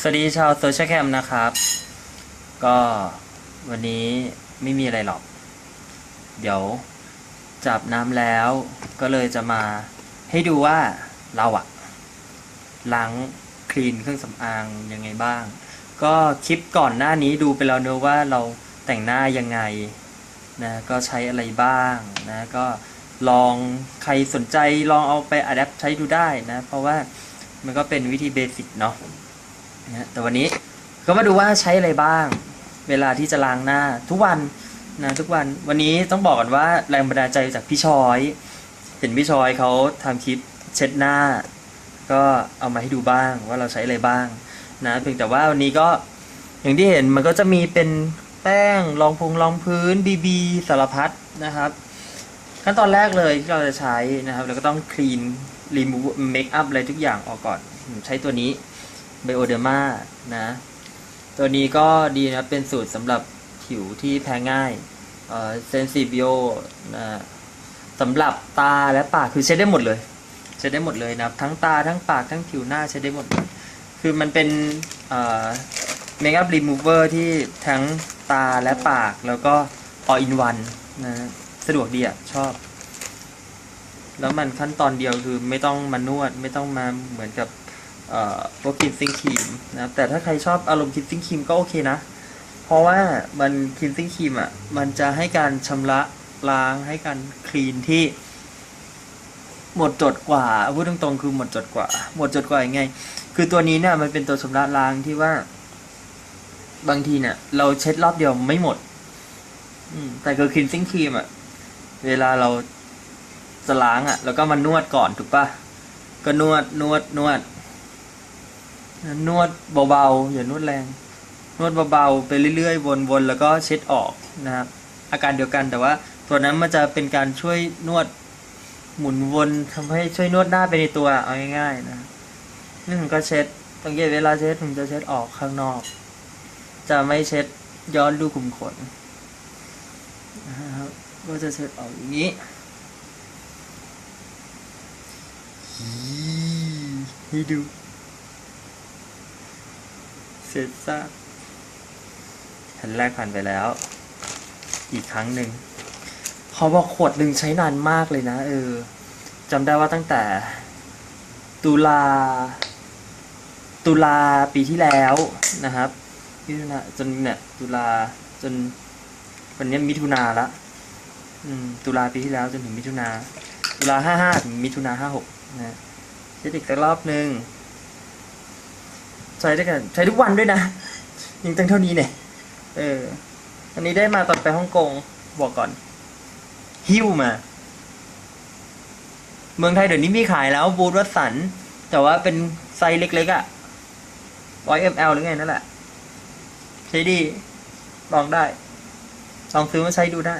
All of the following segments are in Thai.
สวัสดีชาวโซเชียลแคมนะครับ ก็วันนี้ไม่มีอะไรหรอก เดี๋ยวจับน้ำแล้วก็เลยจะมาให้ดูว่าเราอะล้างคลีนเครื่องสำอางยังไงบ้าง ก็คลิปก่อนหน้านี้ดูไปแล้วเนอะว่าเราแต่งหน้ายังไงนะก็ใช้อะไรบ้างนะก็ลองใครสนใจลองเอาไปอัดแอปใช้ดูได้นะ เพราะว่ามันก็เป็นวิธีเบสิกเนาะ นะแต่วันนี้ก็มาดูว่าใช้อะไรบ้าง เวลาที่จะล้างหน้าทุกวันนะทุกวันวันนี้ต้องบอกก่อนว่าแรงบันดาลใจจากพี่ชอย เห็นพี่ชอยเขาทำคลิปเช็ดหน้า ก็เอามาให้ดูบ้างว่าเราใช้อะไรบ้างนะเพียงแต่ว่าวันนี้ก็อย่างที่เห็นมันก็จะมีเป็นแป้งรองพงรองพื้นบีบีสารพัดนะครับ ขั้นตอนแรกเลยที่เราจะใช้นะครับเราก็ต้องคลีนรีมูฟเมคอัพอะไรทุกอย่างออกก่อน ใช้ตัวนี้ ไบโอเดอร์มานะ ตัวนี้ก็ดีนะ เป็นสูตรสำหรับผิวที่แพ้ง่ายเอ่อเซนซิบิโอนะสำหรับตาและปากคือใช้ได้หมดเลย ใช้ได้หมดเลยนะทั้งตาทั้งปากทั้งผิวหน้าใช้ได้หมด คือมันเป็นเมคอัพรีมูเวอร์ที่ทั้งตาและปากแล้วก็ all in one นะสะดวกดีอะ ชอบ แล้วมันขั้นตอนเดียวคือไม่ต้องมานวด ไม่ต้องมาเหมือนกับ เอ่อพวกคินซิงครีมนะแต่ถ้าใครชอบอารมณ์คินซิงครีมก็โอเคนะ เพราะว่ามันคินซิงครีมอะมันจะให้การชำระล้างให้การคลีนที่ หมดจดกว่าพูดตรงๆคือหมดจดกว่า หมดจดกว่ายังไง คือตัวนี้เนี่ยมันเป็นตัวชำระล้างที่ว่า บางทีเนี่ย เราเช็ดรอบเดียวไม่หมดอืมแต่คือคินซิงครีมอะเวลาเราจะล้างอะ แล้วก็มานวดก่อนถูกปะก็นวดนวดนวด นวดเบาๆอย่านวดแรง นวดเบาๆไปเรื่อยๆ วนๆ แล้วก็เช็ดออกนะครับอาการเดียวกันแต่ว่าตัวนั้นมันจะเป็นการช่วยนวดหมุนวนทำให้ช่วยนวดหน้าไปในตัวเอาง่ายๆนะนี่ผมก็เช็ดสังเกตเวลาเช็ดผมจะเช็ดออกข้างนอก จะไม่เช็ดย้อนดูขุมขนนะครับก็จะเช็ดออกอย่างนี้ให้ดู เสร็จซะทันแรกผ่านไปแล้ว อีกครั้งหนึ่งเขาบอกขวดหนึ่งใช้นานมากเลยนะเออจำได้ว่าตั้งแต่ ตุลา ตุลาปีที่แล้วนะครับมิถุนาจนเนี่ยตุลาจนวันนี้มิถุนาละอืมตุลาปีที่แล้วจนถึงมิถุนาตุลาห้าห้าถึงมิถุนาห้าหกนะเช็ดอีกสักรอบหนึ่ง ใช้ด้วยกันใช้ทุกวันด้วยนะยังตั้งเท่านี้เนี่ยเออ อันนี้ได้มาตอนไปฮ่องกงบอกก่อน หิ้วมา เมืองไทยเดี๋ยวนี้มีขายแล้วบูธวัตสัน แต่ว่าเป็นไซส์เล็กๆอะ่ะร้อยมลหรือไงนั่นแหละ ใช้ดี ลองได้ ลองซื้อมาใช้ดูได้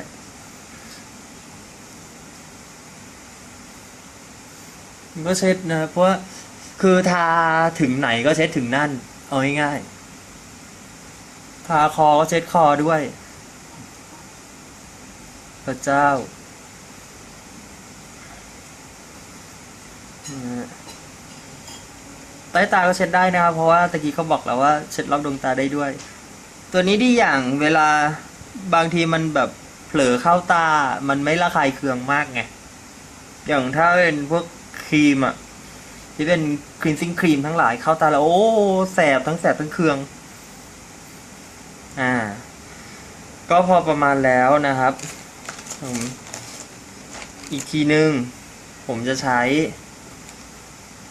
มันก็เช็ดนะเพราะว่า คือทาถึงไหนก็เช็ดถึงนั่น เอาง่ายๆทาคอก็เช็ดคอด้วย พระเจ้าใต้ตาก็เช็ดได้นะครับ เพราะว่าตะกี้เขาบอกแล้วว่าเช็ดรอบดวงตาได้ด้วย ตัวนี้ดีอย่างเวลาบางทีมันแบบเผลอเข้าตา มันไม่ระคายเคืองมากไง อย่างถ้าเป็นพวกครีมอะ ที่เป็นคลีนซิ่งครีมทั้งหลายเข้าตาแล้วโอ้แสบทั้งแสบทั้งเคือง อ่า ก็พอประมาณแล้วนะครับผมอีกทีหนึ่งผมจะใช้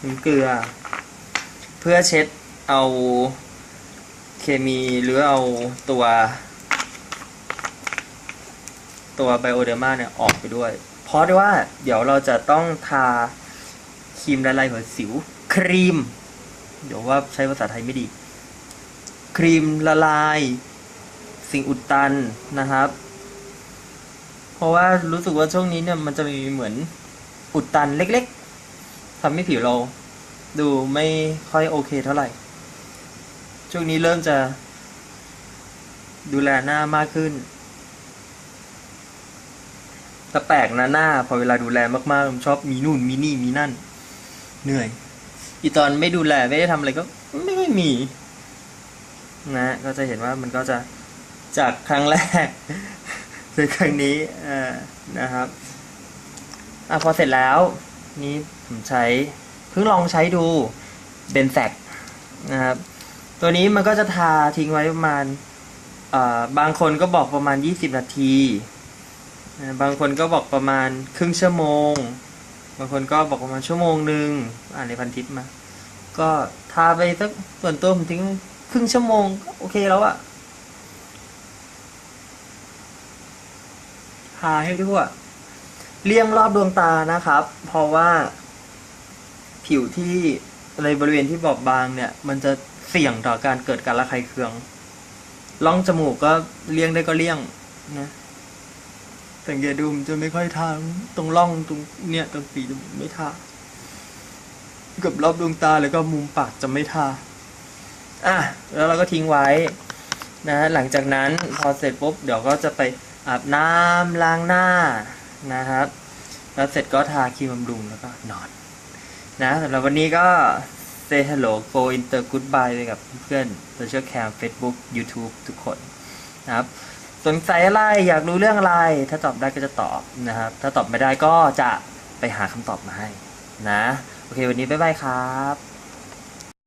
น้ำเกลือ เพื่อเช็ดเอาเคมีหรือเอาตัว ตัวไบโอเดอร์มาเนี่ยออกไปด้วย เพราะว่าเดี๋ยวเราจะต้องทา รีมละลายหัวสิว ครีม เดี๋ยวว่าใช้ภาษาไทยไม่ดี ครีมละลาย สิ่งอุดตันนะครับ เพราะว่ารู้สึกว่าช่วงนี้เนี่ยมันจะมีเหมือนอุดตันเล็กๆทำให้ผิวเรา ดูไม่ค่อยโอเคเท่าไหร่ ช่วงนี้เริ่มจะ ดูแลหน้ามากขึ้นแต่แปลกนะหน้า พอเวลาดูแลมากๆชอบมีนู่นมีนี่มีนั่น เหนื่อย อีตอนไม่ดูแลไม่ได้ทำอะไรก็ไม่ค่อยมี นะ ก็จะเห็นว่ามันก็จะจากครั้งแรกเป็นครั้งนี้เอ่อนะครับอะพอเสร็จแล้ว นี่ผมใช้เพิ่งลองใช้ดูเบนแซกนะครับ ตัวนี้มันก็จะทาทิ้งไว้ประมาณอ่าบางคนก็บอกประมาณ 20 นาทีนะบางคนก็บอกประมาณครึ่งชั่วโมง บางคนก็บอกประมาณชั่วโมงหนึ่งอ่านในพันทิปมา ก็ทาไปสักส่วนตัวผมทิ้งครึ่งชั่วโมงโอเคแล้วอะทาให้ทั่วเลี่ยงรอบดวงตานะครับ เพราะว่า ผิวที่ในบริเวณที่บอบบางเนี่ย มันจะเสี่ยงต่อการเกิดการระคายเคืองร่องจมูกก็เลี่ยงได้ก็เลี่ยงนะ สังเกตดูมันจะไม่ค่อยทาตรงร่องตรงเนี่ยตรงปีจมูกไม่ทาเกับรอบดวงตาแล้วก็มุมปากจะไม่ทาอะแล้วเราก็ทิ้งไว้นะหลังจากนั้นพอเสร็จปุ๊บเดี๋ยวก็จะไปอาบน้ำล้างหน้านะครับ แล้วเสร็จก็ทาครีมบำรุงแล้วก็นอน นะสำหรับวันนี้ก็ say hello go inter goodbye ไปกับเพื่อนโซเชียลแคม Facebook YouTube ทุกคนนะครับ สงสัยอะไรอยากรู้เรื่องอะไร ถ้าตอบได้ก็จะตอบนะครับ ถ้าตอบไม่ได้ก็จะไปหาคำตอบมาให้นะ โอเค วันนี้บ๊ายบายครับ